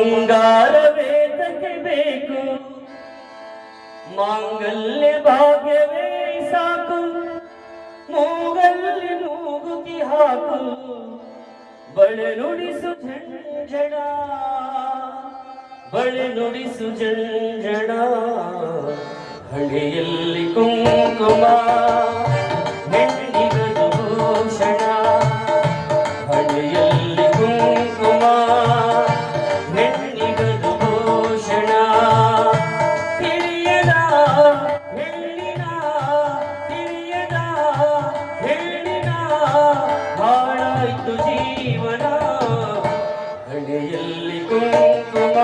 ಬಂಗಾರವೇತಕ್ಕೆ ಬೇಕು. ಮಾಂಗಲ್ಯ ಭಾಗ್ಯವೇ ಸಾಕು. ಮೂಗಲ್ಲಿ ಮೂಗುತಿ ಹಾಕು. ಬಳೆ ನುಡಿಸು ಜಂಜಡ ಬಳೆ ನುಡಿಸು ಜಂಜಡ ಹಣೆಯಲ್ಲಿ ಕುಂಕುಮ. ಜೀವನ ಹಣೆಯಲ್ಲಿ ಕುಂಕುಮ.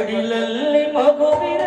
ಮಡಿಲಲ್ಲಿ ಮಗುವಿರಬೇಕು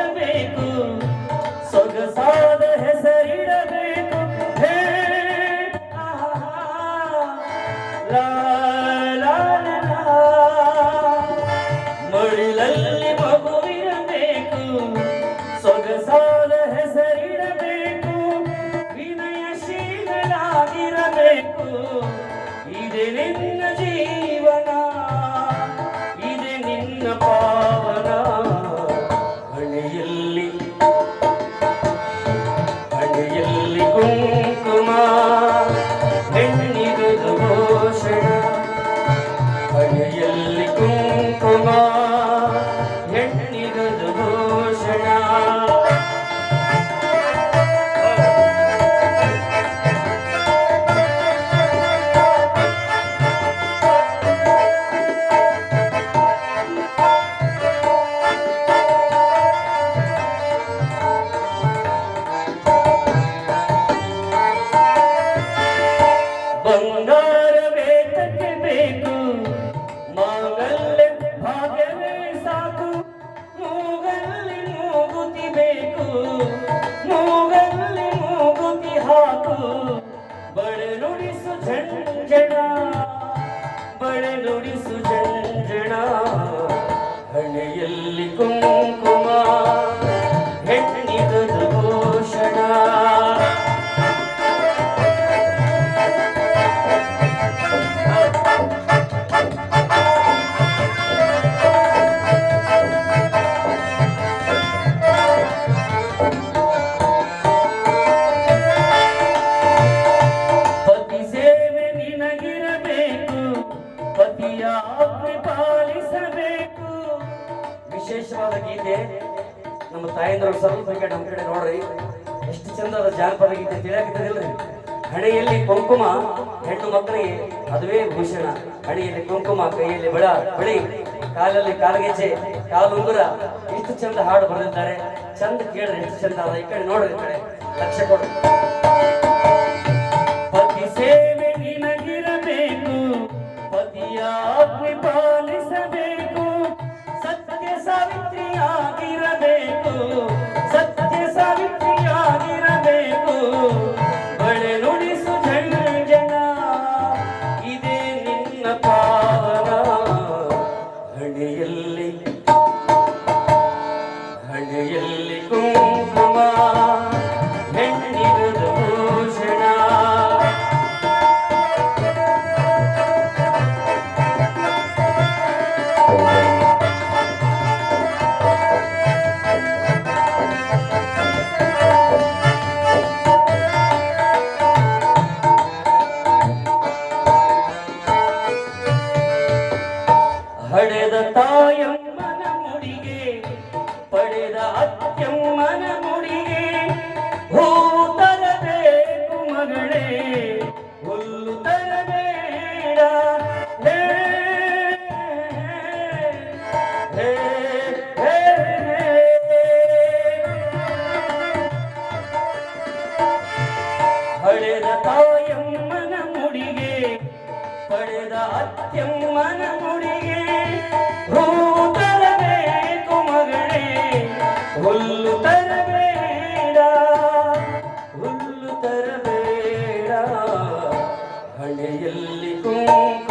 ಝಂಜಣ ಬಳೆ ನುಡಿಸು ಜಂಜನಾ ಹಣೆಯಲ್ಲಿ ಕುಂಕುಮ ಪಾಲಿಸಬೇಕು. ವಿಶೇಷವಾದ ಗೀತೆ ನಮ್ಮ ತಾಯಂದ್ರ ಸ್ವಲ್ಪ ನಮ್ಮ ಕಡೆ ನೋಡ್ರಿ. ಎಷ್ಟು ಚಂದದ ಜಾನಪದ ಗೀತೆ ತಿಳಿಯಾಕಿದ್ದದಿಲ್ರಿ ಹಣೆಯಲ್ಲಿ ಕುಂಕುಮ, ಹೆಣ್ಣು ಮಕ್ಕಳಿಗೆ ಅದುವೇ ಭೂಷಣ. ಹಣೆಯಲ್ಲಿ ಕುಂಕುಮ, ಕೈಯಲ್ಲಿ ಬಳ ಬಳಿ ಕಾಲಲ್ಲಿ ಕಾಲಗೆಜ್ಜೆ, ಕಾಲುಂಗುರ. ಇಷ್ಟು ಚಂದ ಹಾಡು ಬರೆದಿದ್ದಾರೆ. ಚಂದ ಕೇಳ್ರಿ ಎಷ್ಟು ಚಂದ ಅದ. ಈ ಕಡೆ ನೋಡ್ರಿ ಈ ಕಡೆ. ಲಕ್ಷ ಕೊಡ್ರಿ. ಹಣೆಯಲ್ಲಿ ಕುಂಕುಮ ಪಡೆದ ತಾಯಮ್ಮನ ಮುಡಿಗೆ, ಪಡೆದ ಅತ್ಯಮ್ಮನ ಮುಡಿಗೆ ಹೂ ತರಬೇಕು ಮಗಳೇ, ಹುಲ್ಲು ತರಬೇಡ ಹುಲ್ಲು ತರಬೇಡ. ಹಣೆಯಲ್ಲಿ ಕುಂಕ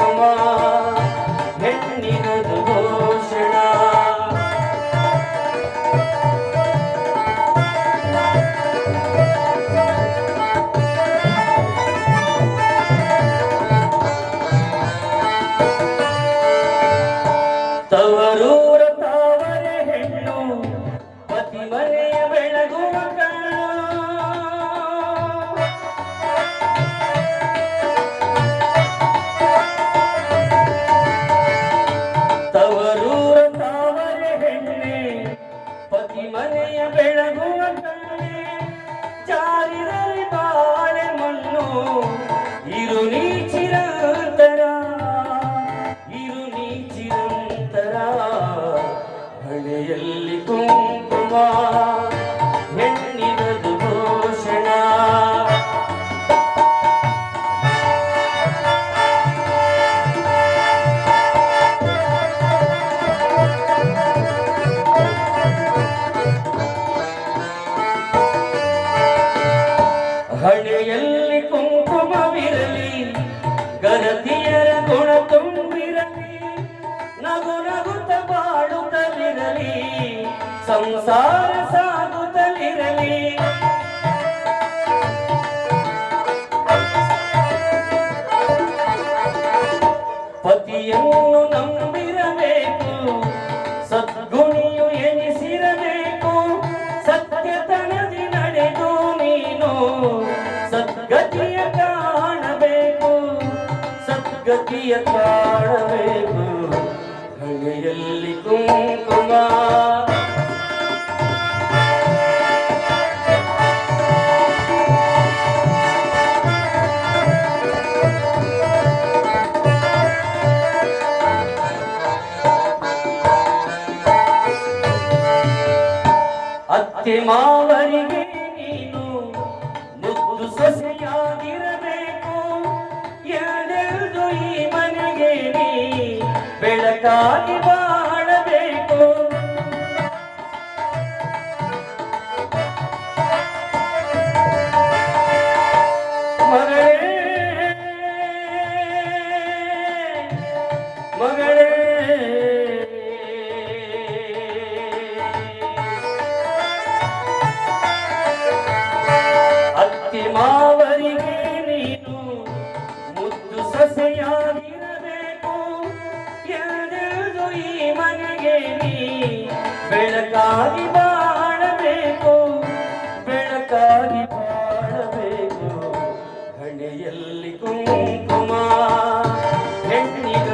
ಸಂಸಾರ ಸಾಗುತ್ತಲಿರಲಿ. ಪತಿಯನ್ನು ನಂಬಿರಬೇಕು, ಸದ್ಗುಣಿಯು ಎನಿಸಿರಬೇಕು, ಸತ್ಯತನದಿ ನಡೆದು ನೀನು ಸದ್ಗತಿಯ ಕಾಣಬೇಕು ಸದ್ಗತಿಯ ಕಾಣಬೇಕು. ಹಣೆಯಲ್ಲಿ ಕುಂಕುಮ মা ಆಸೆಯಾಗಿರಬೇಕು ಎರಡೆರಡು ಈ ಮನೆಗೆ ನೀ ಬೆಳಕಾಗಿ ಬಾಳಬೇಕು. ಬೆಳಕಾಗಿ ಬಾಳಬೇಕು. ಹಣೆಯಲ್ಲಿ ಕುಂಕುಮ ಹೆಣ್ಣಿಗ